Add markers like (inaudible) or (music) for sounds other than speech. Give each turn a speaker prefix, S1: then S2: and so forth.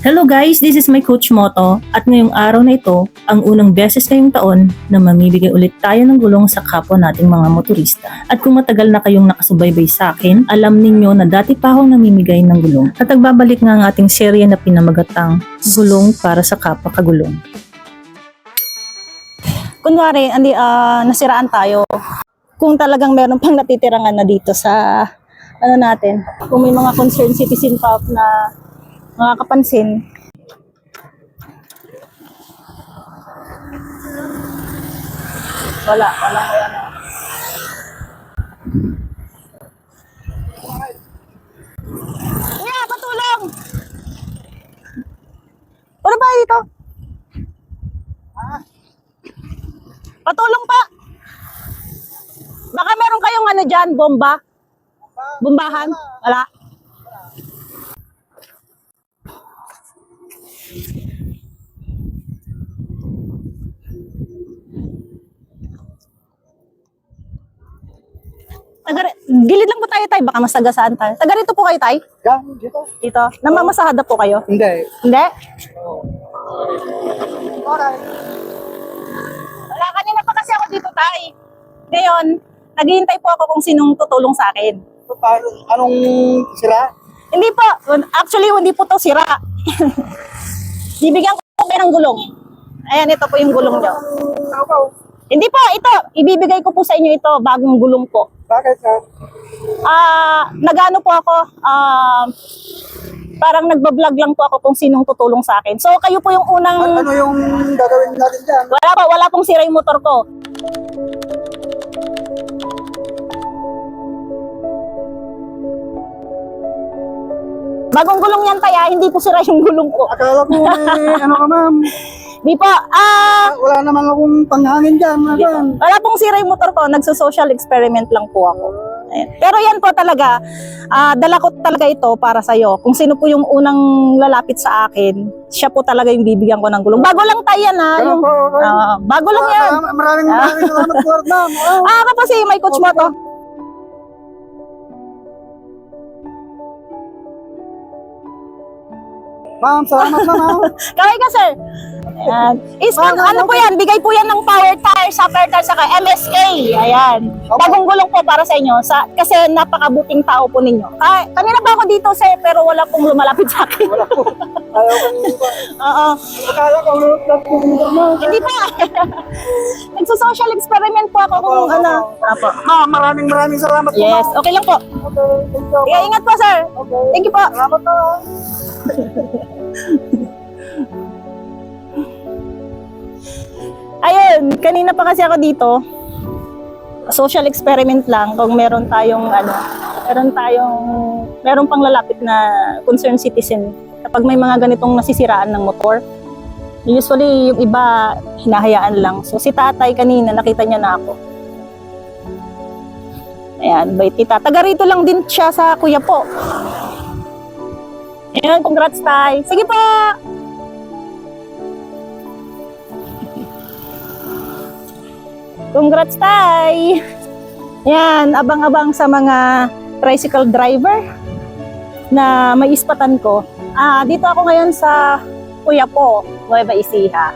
S1: Hello guys, this is my Coach Moto at ngayong araw na ito, ang unang beses ngayong taon na mamibigay ulit tayo ng gulong sa kapwa nating mga motorista. At kung matagal na kayong nakasubaybay sa akin, alam ninyo na dati pa akong namimigay ng gulong. At nagbabalik nga ang ating serye na pinamagatang Gulong para sa kapwa kagulong.
S2: kunwari, andi, ah, nasiraan tayo. Kung talagang meron pang natitirangan na dito sa ano natin, kung may mga concerned citizen pa na mga kapansin, wala, wala, wala. Yeah, patulong! Ano ba dito? Patulong pa. Baka meron kayong ano dyan, bomba? Bombahan? Wala. Taga, gilid lang po tayo, tay. Baka masagasaan tayo. Taga rito po kayo, tay?
S3: Yan, dito.
S2: Dito. Namamasahada po kayo?
S3: Hindi.
S2: Hindi?
S3: Alright.
S2: Wala, kanina pa kasi ako dito, tay. Ngayon, naghihintay po ako kung sinong tutulong sa akin.
S3: So, paano, anong sila?
S2: Hindi po. Actually, hindi po to sira. (laughs) Bibigyan ko po kayo ng gulong. Ayan, ito po yung gulong nyo. Hindi po, ito. Ibibigay ko po sa inyo ito, bagong gulong po.
S3: Bakit ka?
S2: Ah, nagano po ako, ah, parang nagbablog lang po ako kung sinong tutulong sa akin. So, kayo po yung unang...
S3: Ano, ano yung gagawin natin dyan?
S2: Wala po, wala pong sira yung motor ko. Bagong gulong yan, Taya. Hindi po sira yung gulong ko.
S3: Akala ko may (laughs) ano ka ma'am.
S2: Di po, ah,
S3: Wala naman akong panghangin dyan. Madam.
S2: Wala pong sira yung motor ko, nagso-social experiment lang po ako. Ayan. Pero yan po talaga, ah, dala ko talaga ito para sa'yo. Kung sino po yung unang lalapit sa akin, siya po talaga yung bibigyan ko ng gulong. Bago lang tayo yan ha.
S3: Ganun
S2: Yung,
S3: po, okay.
S2: Ah, bago lang yan.
S3: Maraming maraming maraming salamat po, ma'am. (laughs) Oh.
S2: Ah, ako po si may coach mo
S3: Ma'am, salamat na ma'am. (laughs)
S2: Kaway ka, sir. Ayan. Is,
S3: Ah,
S2: ano po yan, bigay po yan ng power tire, super tire, saka MSK. Ayan. Bagong gulong po para sa inyo. Sa, kasi napakabuting tao po ninyo. Ah, kanina ba ako dito, sir, pero wala pong lumalapit sa akin.
S3: Wala po. Ayaw ko.
S2: Oo.
S3: Akala ko lang po ma'am.
S2: Hindi pa. (laughs) Nagso-social experiment po ako kung
S3: Opo,
S2: ano.
S3: opo. Ma'am, maraming maraming salamat po.
S2: Yes,
S3: ma'am.
S2: okay lang po.
S3: Okay, thank you.
S2: Kaya ingat po, sir.
S3: Okay.
S2: Thank you po.
S3: Salamat na. (laughs)
S2: Ayun, kanina pa kasi ako dito. Social experiment lang kung meron tayong ano, meron tayong meron pang lalapit na concerned citizen kapag may mga ganitong nasisiraan ng motor. Usually yung iba hinahayaan lang. So si tatay kanina nakita niya na ako. Ayan, bait kita. Taga rito lang din siya sa kuya po. Ayan, congrats tay. Sige po. Congrats, Tay! Yan, abang-abang sa mga tricycle driver na may ispatan ko. Ah, dito ako ngayon sa Kuya po, Nueva Ecija.